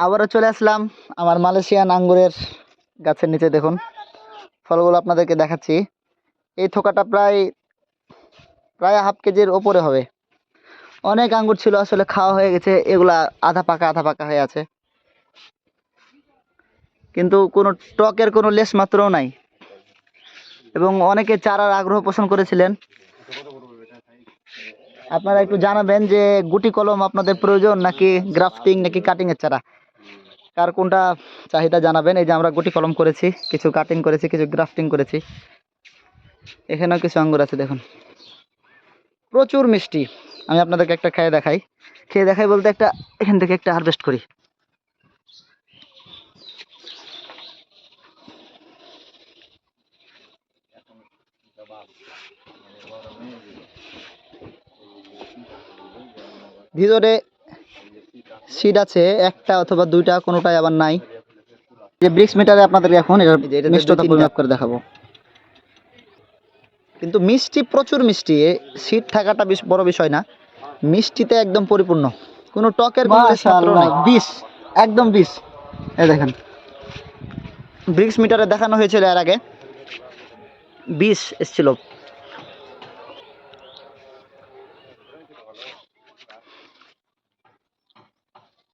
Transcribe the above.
আবারও চলে আসলাম আমার মালয়েশিয়ান আঙ্গুরের গাছের নিচে, দেখুন। ফলগুলো আপনাদেরকে দেখাচ্ছি। এই থোকাটা প্রায় প্রায় হাফ কেজির ওপরে হবে। অনেক আঙ্গুর ছিল, আসলে খাওয়া হয়ে গেছে। এগুলা আধা পাকা আধা পাকা হয়ে আছে। কিন্তু কোনো টকের কোনো লেশ মাত্রও নাই। এবং অনেকে চারার আগ্রহ পোষণ করেছিলেন। আপনারা একটু জানাবেন যে গুটি কলম আপনাদের প্রয়োজন নাকি গ্রাফটিং নাকি কাটিং এর চারা? কার কোনটা চাহিদা জানাবেন? এই যে আমরা গুটি কলম করেছি, কিছু কাটিং করেছি, কিছু গ্রাফটিং করেছি। এখানেও কিছু আঙ্গুর আছে, দেখুন। প্রচুর মিষ্টি। আমি আপনাদেরকে একটা খেয়ে দেখাই। খেয়ে দেখাই বলতে একটা, এখান থেকে একটা হারভেস্ট করি। ভিতরে সিট আছে একটা অথবা দুইটা কোনোটাই আবার নাই। যে ব্রিক্স মিটারে আপনাদের এখন এটা মিষ্টতা পরিমাপ করে দেখাবো। কিন্তু মিষ্টি প্রচুর মিষ্টি সিট থাকাটা বেশ বড় বিষয় না। মিষ্টিতে একদম পরিপূর্ণ। কোনো টকের কোনো লেশ নাই। বিষ একদম বিষ এই দেখেন। ব্রিক্স মিটারে দেখানো হয়েছিল এর আগে। বিষ এসেছিল।